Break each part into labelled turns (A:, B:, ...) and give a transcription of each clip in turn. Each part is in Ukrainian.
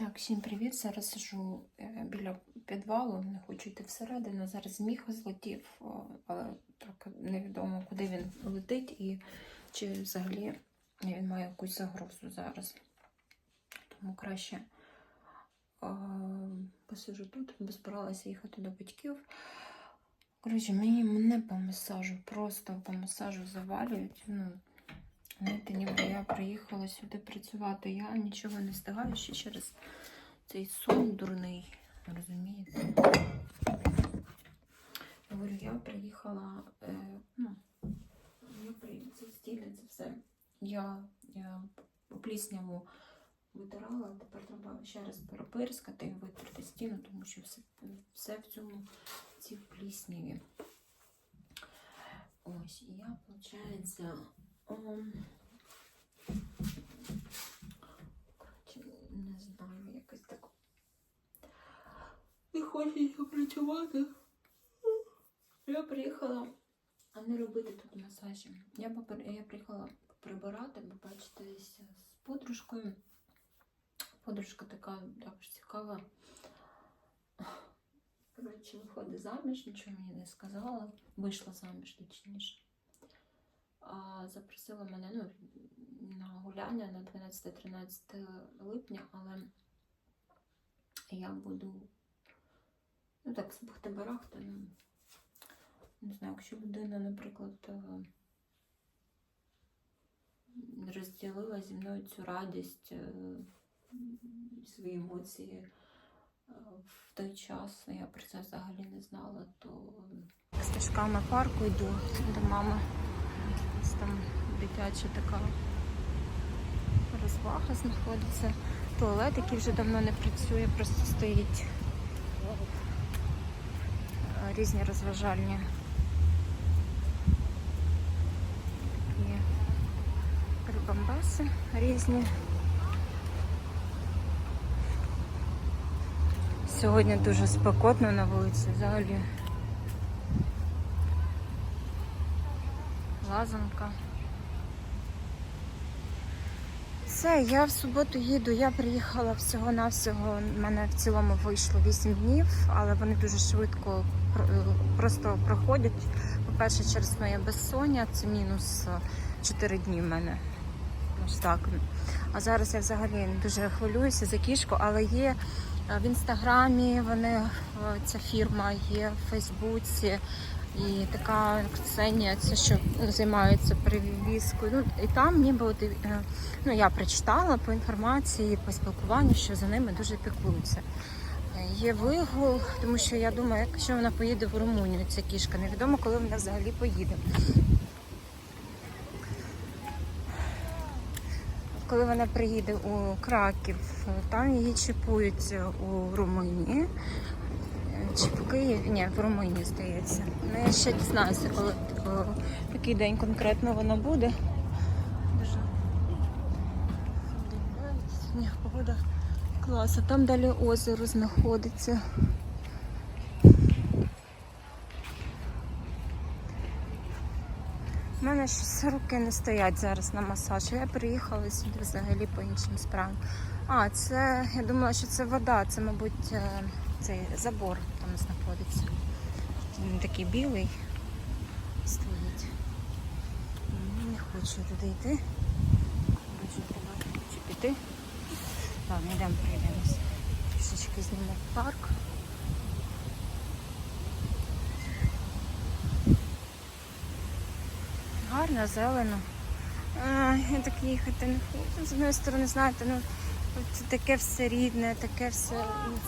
A: Так, всім привіт. Зараз сижу е, біля підвалу, не хочу йти всередину. Зараз міг злетів, але так невідомо, куди він летить і чи взагалі він має якусь загрозу зараз. Тому краще е, посижу тут, бо збиралася їхати до батьків. Коротше, мені мене по масажу, просто по масажу завалюють. Ну, Знаєте, ніби я приїхала сюди працювати, я нічого не встигаю ще через цей сон дурний, розумієте? Говорю, я приїхала, е, ну, я приїхала, це стіля, це все. Я, я по плісняву витирала, тепер треба ще раз перепирскати і витерти стіну, тому що все, все в цьому ці плісняві. Ось, і я, виходить, Коротше, не знаю, якось так. Не хочеться працювати. Я приїхала, а не робити тут масажі. Я, я приїхала прибирати, бо бачитися з подружкою. Подружка така також цікава. Коротше, виходить заміж, нічого мені не сказала. Вийшла заміж, точніше запросила мене ну, на гуляння на 12-13 липня, але я буду ну так, з бухти-барахти. Ну, не знаю, якщо людина, наприклад, е, розділила зі мною цю радість, е, свої емоції е, в той час, я про це взагалі не знала, то стежками парку йду до мами. Там дитяча така розвага знаходиться. Туалет, який вже давно не працює, просто стоїть. Е, Різні розважальні. Такі прибамбаси різні. Сьогодні дуже спекотно на вулиці взагалі. Лазанка. Все, я в суботу їду. Я приїхала всього-навсього. У мене в цілому вийшло 8 днів, але вони дуже швидко просто проходять. По-перше, через моє безсоння це мінус 4 дні в мене. Ось так. А зараз я взагалі дуже хвилююся за кішку, але є е, в інстаграмі вони, е, ця фірма є в Фейсбуці. І така Ксенія, це що займається перевізкою. Ну і там ніби от, е, ну я прочитала по інформації, по спілкуванню, що за ними дуже піклуються. Е, Є вигул, тому що я думаю, якщо вона поїде в Румунію, ця кішка, невідомо, коли вона взагалі поїде. Коли вона приїде у Краків, там її чіпують у Румунії. Чи в Києві? Ні, в Румунії, здається. Ну, я ще дізнаюся, коли о, який день конкретно воно буде. Дуже Ні, погода. А там далі озеро знаходиться. У мене щось руки не стоять зараз на масаж. Я приїхала сюди взагалі по іншим справам. А, це, я думала, що це вода, це, мабуть, е, цей забор там знаходиться. Він такий білий стоїть. Не хочу туди йти. Хочу туди хочу піти. Ладно, йдемо пройдемося. Трішечки знімемо парк. Гарно, зелено. Я так їхати не хочу. З однієї сторони, знаєте, ну от таке все рідне, таке все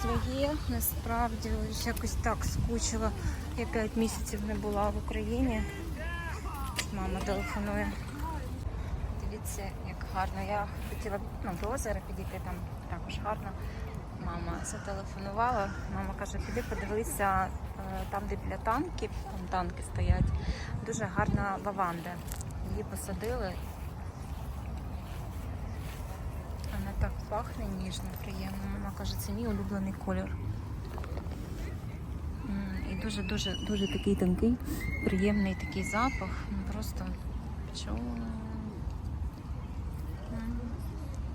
A: своє. Насправді ось якось так скучила. Я 5 місяців не була в Україні. Мама телефонує. Дивіться, як гарно. Я хотіла ну, до озера підійти, там також гарно. Мама зателефонувала. Мама каже, піди подивися е, там, де біля танків, там танки стоять. Дуже гарна лаванда. Її посадили. Вона так пахне ніжно, приємно. Мама каже, це мій улюблений колір. І дуже-дуже дуже такий тонкий, приємний такий запах. Ну, Просто чу.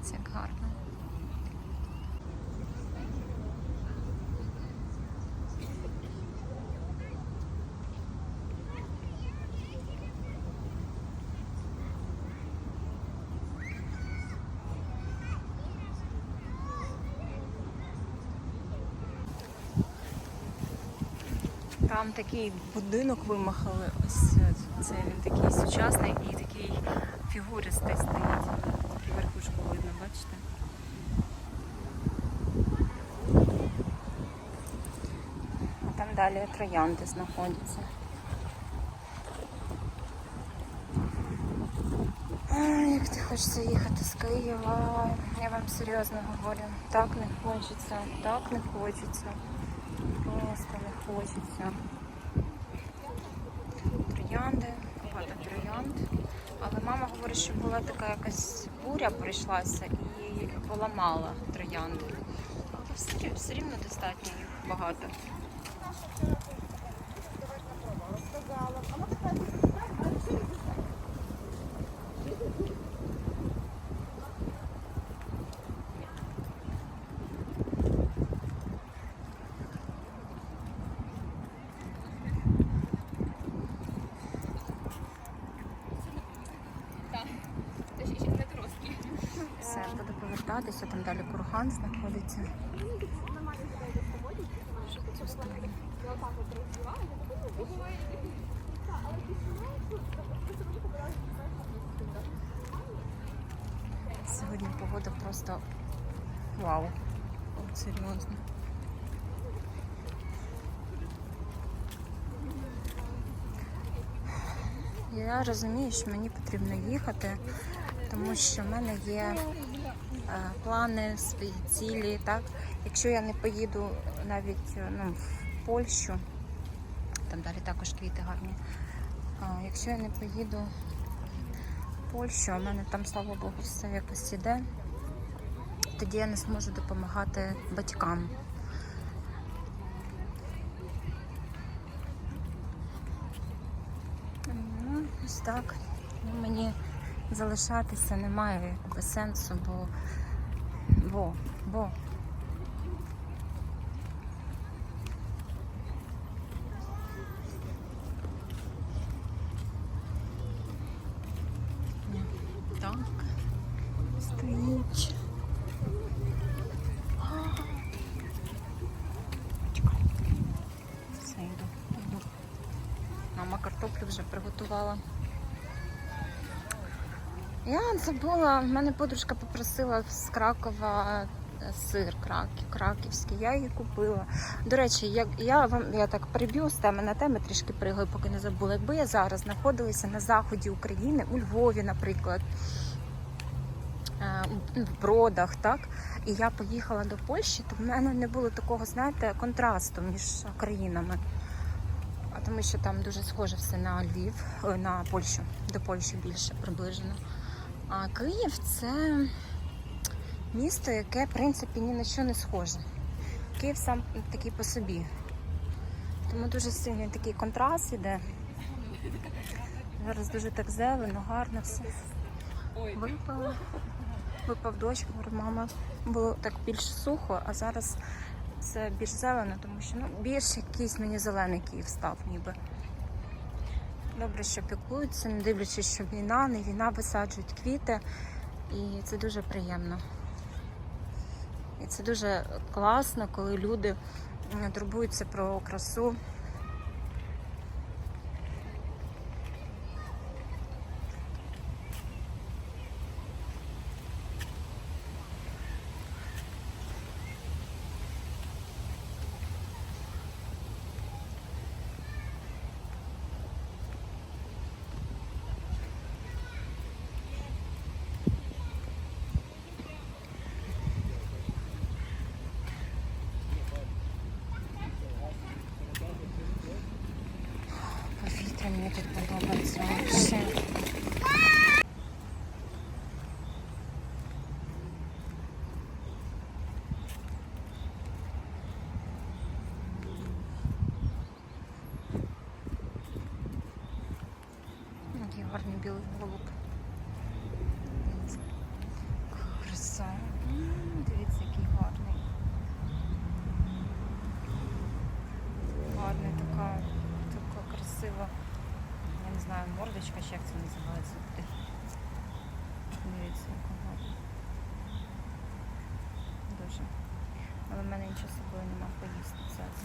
A: Це гарно. Там такий будинок вимахали. Ось це він такий сучасний і такий фігуристий стоїть. Верхушку видно, бачите? А там далі троянди знаходяться. Як ти хочеться їхати з Києва. Я вам серйозно говорю. Так не хочеться, так не хочеться. Просто не хочеться. Троянди, багато троянд. Але мама говорить, що була така якась буря прийшлася і поламала троянди. Але все, все рівно достатньо їх багато. Все, буду повертатися, там далі курган знаходиться. Сьогодні погода просто вау. Серйозно. Я розумію, що мені потрібно їхати, тому що в мене є плани, свої цілі. Так? Якщо я не поїду навіть е, ну, в Польщу, там далі також квіти гарні. Якщо я не поїду в Польщу, а в мене там, слава Богу, все якось іде, тоді я не зможу допомагати батькам. Ну, ось так. Мені залишатися немає сенсу, бо бо, бо. Так. Стоїть. Все, йду. Мама картоплю вже приготувала. Я забула, в мене подружка попросила з Кракова е, сир краків, краківський. Я її купила. До речі, як я вам я так приб'ю з теми на теми, трішки пригаю, поки не забула. Якби я зараз знаходилася на заході України, у Львові, наприклад, е, в Бродах, так, і я поїхала до Польщі, то в мене не було такого, знаєте, контрасту між країнами. А тому що там дуже схоже все на Львів, на Польщу, до Польщі більше приближено. А Київ це місто, яке, в принципі, ні на що не схоже. Київ сам такий по собі. Тому дуже сильний такий контраст іде. Зараз дуже так зелено, гарно все. Випало. Випав дощ, говорю, мама. Було так більш сухо, а зараз це більш зелено, тому що ну, більш якийсь мені зелений Київ став ніби. Добре, що піклуються, не дивлячись, що війна, не війна, висаджують квіти. І це дуже приємно. І це дуже класно, коли люди турбуються про красу. Повітря мені тут подобається. Ще. Який гарний білий голуб. Дивіться. Краса. М, Дивіться, який гарний. Гарна така, така красива. Я не знаю, мордочка чи як це називається. Дивіться, гарна. Дуже. Але в мене нічого з собою нема поїсти взяти.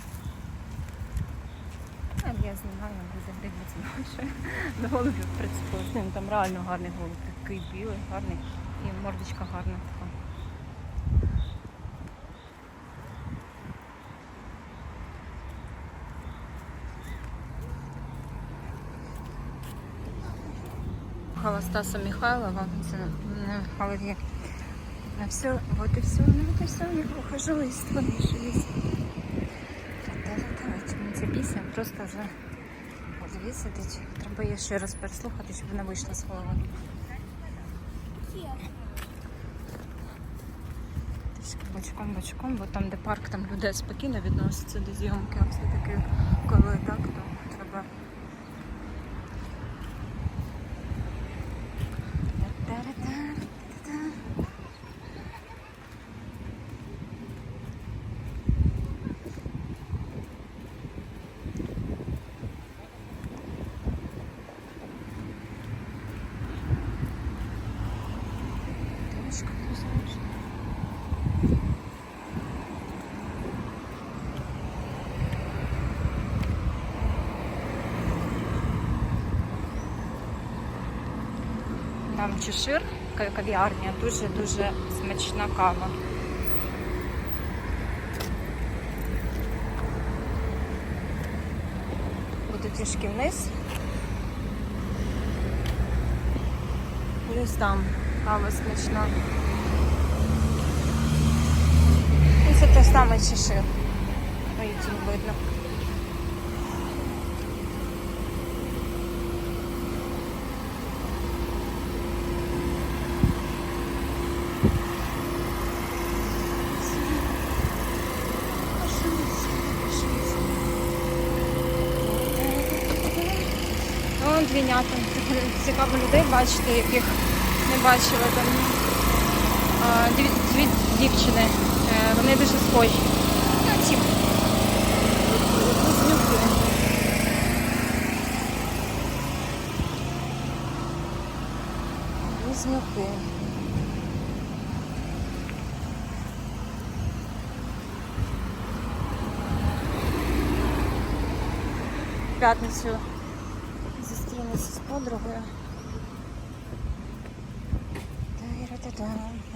A: я знімаю, ви завжди знімаю. До голубів прицепилися. Там реально гарний голуб, такий білий, гарний. І мордочка гарна така. Стаса Михайлова, це. На все, вот и все, ну вот и все, я ухожу твоей жизни. Та-та-та, пісня просто вже звісить. Треба її ще раз переслухати, щоб вона вийшла з голови. Бочком, бочком, бо там, де парк, там людей спокійно відносяться до зйомки, а все-таки коли так, то треба. Та-та-та-та-та. Девочка, ну знаешь. Там чешир, кав'ярня, дуже-дуже смачна кава. Буду трішки вниз. Десь там кава смачна. І це той самий чешир. По YouTube видно. Цікаво людей бачити, яких не бачила там. Дві, дві дівчини. Е, Вони дуже схожі. Ну, ці близнюки. Близнюки. П'ятницю зустрілися з подругою.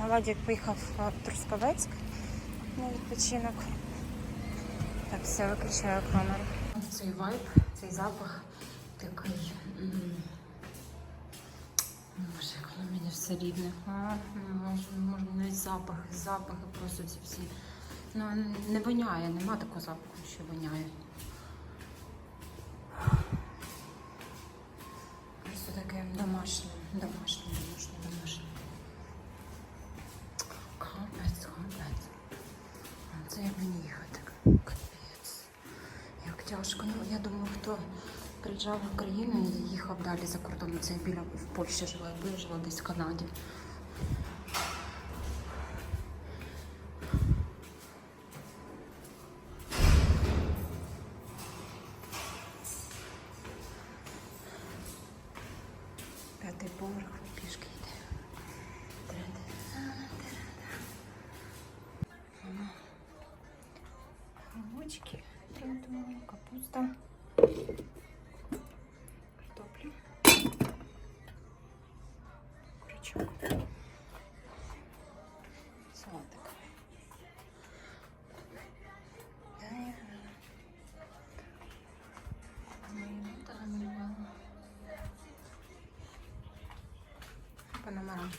A: Владик поїхав в Трускавецьк на відпочинок. Так, все, виключаю камеру. Цей вайб, цей запах такий. м, Боже, воно мені все рідне. А, ну, може, може, навіть запахи, запахи просто ці всі. Ну, не воняє, нема такого запаху, що воняє. Домашнє, домашнє, домашнє, домашнє. Капець, капець. Це як мені їхати. Капець. Як тяжко. Ну, я думаю, хто приїжджав в Україну і їхав далі за кордон. Це я біля в Польщі жила, я жила десь в Канаді. огурчики, томатом, капуста, картопля, курячок, салатик. Панамарам.